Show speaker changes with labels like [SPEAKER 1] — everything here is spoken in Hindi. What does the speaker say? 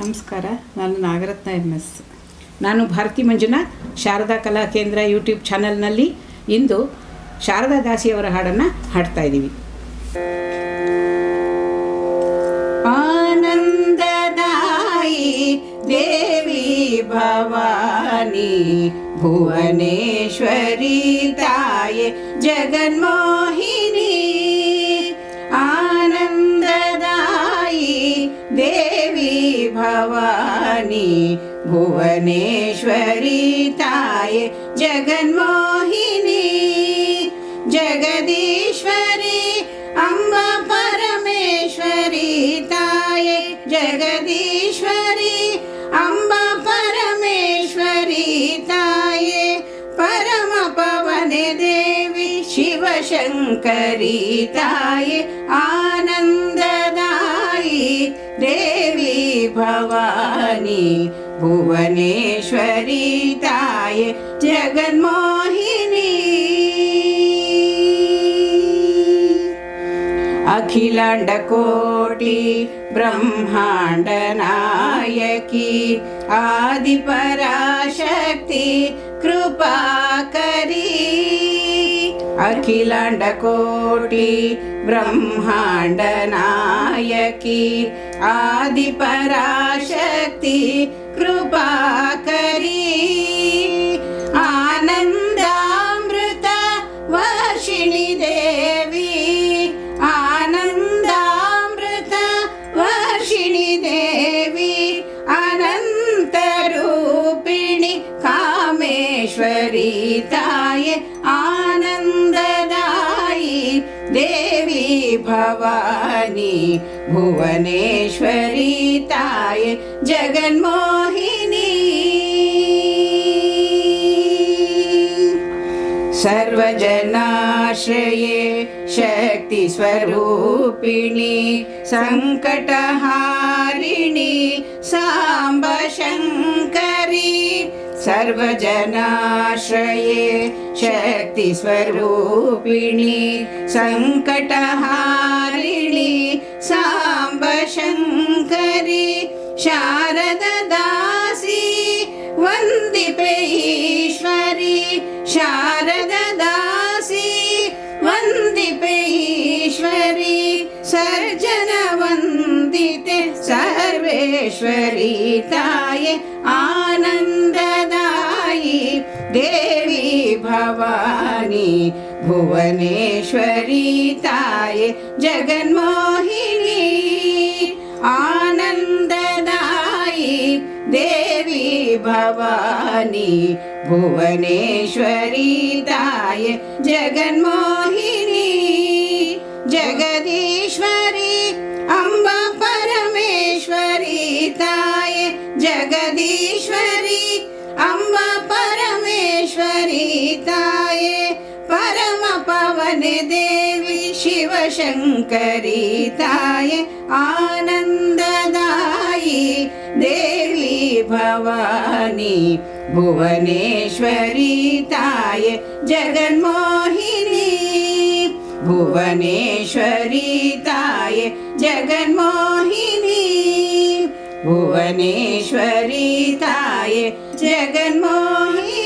[SPEAKER 1] ನಮಸ್ಕಾರ, ನಾನು ನಾಗರತ್ನ ಎಂ ಎಸ್
[SPEAKER 2] ನಾನು ಭಾರತಿ ಮಂಜುನಾಥ್ ಶಾರದಾ ಕಲಾ ಕೇಂದ್ರ ಯೂಟ್ಯೂಬ್ ಚಾನಲ್ನಲ್ಲಿ ಇಂದು ಶಾರದಾ ದಾಸಿಯವರ ಹಾಡನ್ನು ಹಾಡ್ತಾ ಇದ್ದೀವಿ. ಆನಂದದಾಯಿ ದೇವಿ ಭವಾನಿ, ಭುವನೇಶ್ವರಿ ತಾಯೆ ಜಗನ್ಮೋಹಿನಿ भवानि भुवनेश्वरिताय जगन्मोहिनी जगदीश्वरी अम्ब परमेश्वरीताय जगदीश्वरी अम्ब परमेश्वरिताय परमपवने देवी शिव शङ्करिताय आनन्ददाय देव भवानी भुवनेश्वरी ताये जगन्मोहिनी अखिलाण्डकोटि ब्रह्माण्डनायकी आदिपराशक्ति कृपाकरी अखिलाण्डकोटि ब्रह्माण्डना ಕೃಪಾಕರಿ ಅಖಿಲಾಂಡ ಕೋಟಿ ಬ್ರಹ್ಮಾಂಡ ನಾಯಕಿ ಆದಿಪರಾಶಕ್ತಿ ಕೃಪಾಕರಿ ಆನಂದಾಮೃತ ವರ್ಷಿಣಿ ದೇವಿ ಆನಂದಾಮೃತ ವರ್ಷಿಣಿ ದೇವಿ ಅನಂತ ರೂಪಿಣಿ भवानी भुवनेश्वरी ताय जगन्मोहिनी। सर्वजनाश्रये शक्तिस्वरूपिणि संकटहारिणी साम्ब शङ्करी सर्वजनाश्रये शक्तिस्वरूपिणि सङ्कटहारिणि साम्ब शङ्करी शारददासी वन्दिपे ईश्वरी शारददासी वन्दिपे ईश्वरी सर्जनवन्दिते सर्वेश्वरी ताये आनन्ददायि देवी भवानी, भुवनेश्वरी ताये, जगन्मोहिनी, आनन्ददायि देवी भवानी, भुवनेश्वरी ताये, जगन्मोहिनी, जगदीश्वरी, अम्ब परमेश्वरी ताये, जगदीश्वरी, अम्ब परमेश्वरी ताये परम पवने देवी शिवशङ्करी ताये आनन्ददायि देवी भवानी, भुवनेश्वरी ताये जगन्मोहिनी, भुवनेश्वरी ताये जगन्मोहिनी, भुवनेश्वरी ताये जगन्मोहिनी।